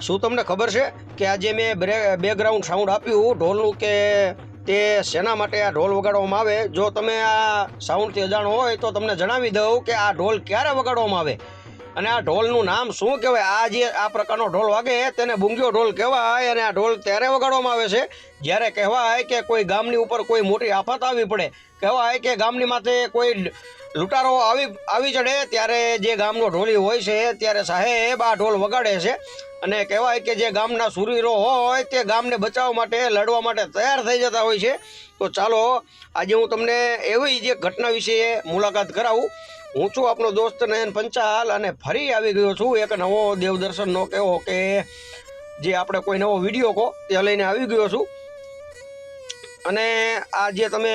શું તમને ખબર છે કે આજે મેં બેકગ્રાઉન્ડ સાઉન્ડ આપ્યું ઢોલનું કે તે શેના માટે આ ઢોલ વગાડવામાં આવે? જો તમે આ સાઉન્ડથી અજાણો હોય તો તમને જણાવી દઉં કે આ ઢોલ ક્યારે વગાડવામાં આવે? અને આ ઢોલનું નામ શું કહેવાય? આ જે આ પ્રકારનો ઢોલ વાગે તેને બુંગીઓ ઢોલ કહેવાય અને આ ઢોલ ત્યારે વગાડવામાં આવે છે. જ્યારે કહેવાય કે કોઈ ગામની ઉપર કોઈ મોટી આફત આવી પડે, કહેવાય કે ગામની માથે કોઈ લૂંટારો આવી આવી ચડે, ત્યારે જે ગામનો ઢોલી હોય છે, ત્યારે સાહેબ આ ઢોલ વગાડે છે. અને કહેવાય કે જે ગામના સુરવીરો હોય તે ગામને બચાવવા માટે, લડવા માટે તૈયાર થઈ જતા હોય છે. તો ચાલો, આજે હું તમને એવી જે ઘટના વિશે મુલાકાત કરાવું. હું છું આપણો દોસ્ત નયન પંચાલ અને ફરી આવી ગયો છું એક નવો દેવદર્શનનો કેવો કે જે આપણે કોઈ નવો વીડિયો કહો તે લઈને આવી ગયો છું. અને આ જે તમે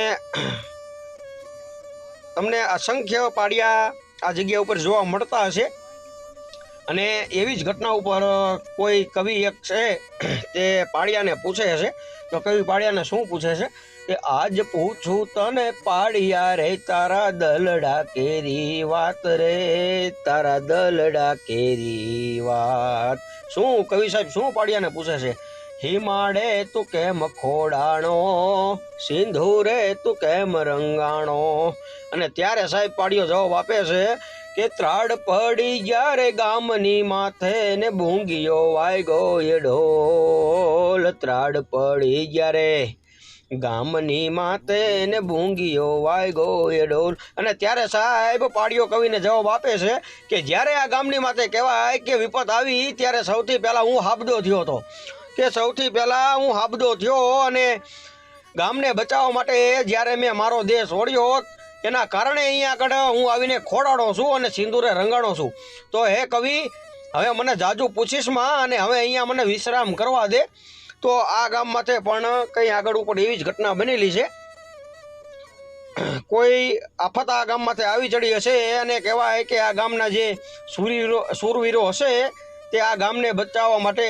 તમને અસંખ્ય પાડિયા આ જગ્યા ઉપર જોવા મળતા હશે. અને એવી જ ઘટના ઉપર કોઈ કવિ એક છે તે પાડિયાને પૂછે છે. તો કવિ પાળિયાને શું પૂછે છે? કે આજ પૂછું તને પાડિયા રે, તારા દલડા કેરી વાત રે, તારા દલડા કેરી વાત. શું કવિ સાહેબ, શું પાડિયાને પૂછે છે? હિમાડે તું કેમ ખોડાણો? સિંધુરે તું કેમ રંગાણો? અને ત્યારે સાહેબ પાડિયો જવાબ આપે છે કે ત્રાડ પડી જ્યારે ગામની માથે ને ભૂંગીઓ વાયગો એ ઢોલ ત્રાડ પડી જ્યારે ગામની માથે ને ભૂંગીઓ વાયગો એ ઢોલ. અને ત્યારે સાહેબ પાડીઓ કવિને જવાબ આપે છે કે જ્યારે આ ગામની માથે કહેવાય કે વિપત આવી ત્યારે સૌથી પહેલાં હું હાબદો થયો હતો. કે સૌથી પહેલાં હું હાબદો થયો અને ગામને બચાવવા માટે જ્યારે મેં મારો દેશ છોડ્યો એના કારણે અહીંયા આગળ હું આવીને ખોડાડો છું અને સિંદૂરે રંગાણો છું. તો હે કવિ, હવે મને જાજુ પૂછીશમાં અને હવે અહીંયા મને વિશ્રામ કરવા દે. તો આ ગામ માટે પણ કંઈ આગળ ઉપર એવી જ ઘટના બનેલી છે. કોઈ આફત આ ગામમાંથી આવી ચડી હશે અને કહેવાય કે આ ગામના જે સુરવીરો સૂરવીરો હશે તે આ ગામને બચાવવા માટે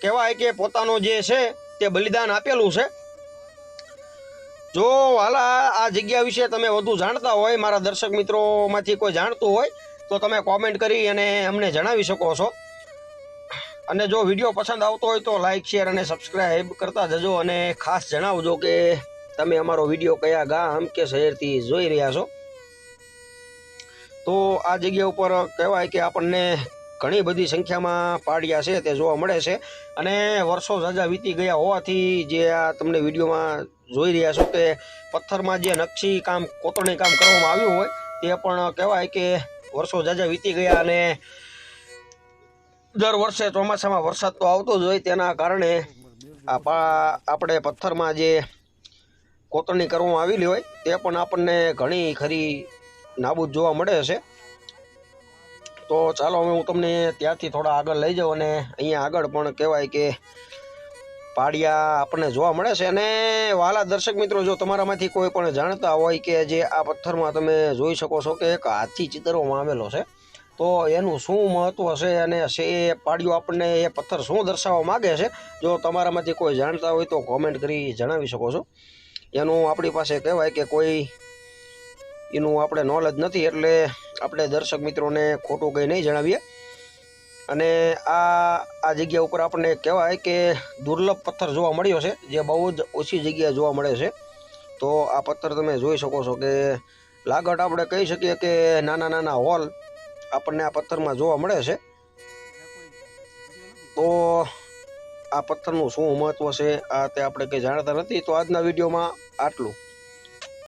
કહેવાય કે પોતાનો જે છે તે બલિદાન આપેલું છે. જો, હાલા આ જગ્યા વિશે તમે વધુ જાણતા હોય, મારા દર્શક મિત્રોમાંથી કોઈ જાણતું હોય, તો તમે કોમેન્ટ કરી અને અમને જણાવી શકો છો. અને જો વીડિયો પસંદ આવતો હોય તો લાઇક શેર અને સબસ્ક્રાઈબ કરતા જજો અને ખાસ જણાવજો કે તમે અમારો વીડિયો કયા ગામ કે શહેરથી જોઈ રહ્યા છો. તો આ જગ્યા ઉપર કહેવાય કે આપણને ઘણી બધી સંખ્યામાં પાડિયા છે, તે જોવા મળે છે. અને વર્ષો ઝાઝા વીતી ગયા હોવાથી જે આ તમને વિડીયોમાં જોઈ રહ્યા છો કે પથ્થરમાં જે નકશી કામ, કોતરણી કામ કરવામાં આવ્યું હોય, તે પણ કહેવાય કે વર્ષો ઝાઝા વીતી ગયા અને દર વર્ષે ચોમાસામાં વરસાદ તો આવતો જ હોય, તેના કારણે આપણે પથ્થરમાં જે કોતરણી કરવામાં આવેલી હોય, તે પણ આપણને ઘણી ખરી નાબૂદ જોવા મળે છે. તો ચાલો હવે હું તમને ત્યાંથી થોડા આગળ લઈ જાઉં અને અહીંયા આગળ પણ કહેવાય કે પાડિયા આપણને જોવા મળે છે. અને વાલા દર્શક મિત્રો, જો તમારામાંથી કોઈ પણ જાણતા હોય કે જે આ પથ્થરમાં તમે જોઈ શકો છો કે એક હાથી ચિતરવામાં આવેલો છે, તો એનું શું મહત્વ છે અને છે એ પાડિયો આપણને એ પથ્થર શું દર્શાવવા માગે છે, જો તમારામાંથી કોઈ જાણતા હોય તો કોમેન્ટ કરી જણાવી શકો છો. એનું આપણી પાસે કહેવાય કે કોઈ એનું આપણે નોલેજ નથી એટલે આપણે દર્શક મિત્રોને ખોટું કંઈ નહીં જણાવીએ. અને આ આ જગ્યા ઉપર આપણને કહેવાય કે દુર્લભ પથ્થર જોવા મળ્યો છે, જે બહુ જ ઓછી જગ્યાએ જોવા મળે છે. તો આ પથ્થર તમે જોઈ શકો છો કે લાગટ આપણે કહી શકીએ કે નાના નાના હોલ આપણને આ પથ્થરમાં જોવા મળે છે. તો આ પથ્થરનું શું મહત્ત્વ છે, આ તે આપણે કંઈ જાણતા નથી. તો આજના વિડીયોમાં આટલું.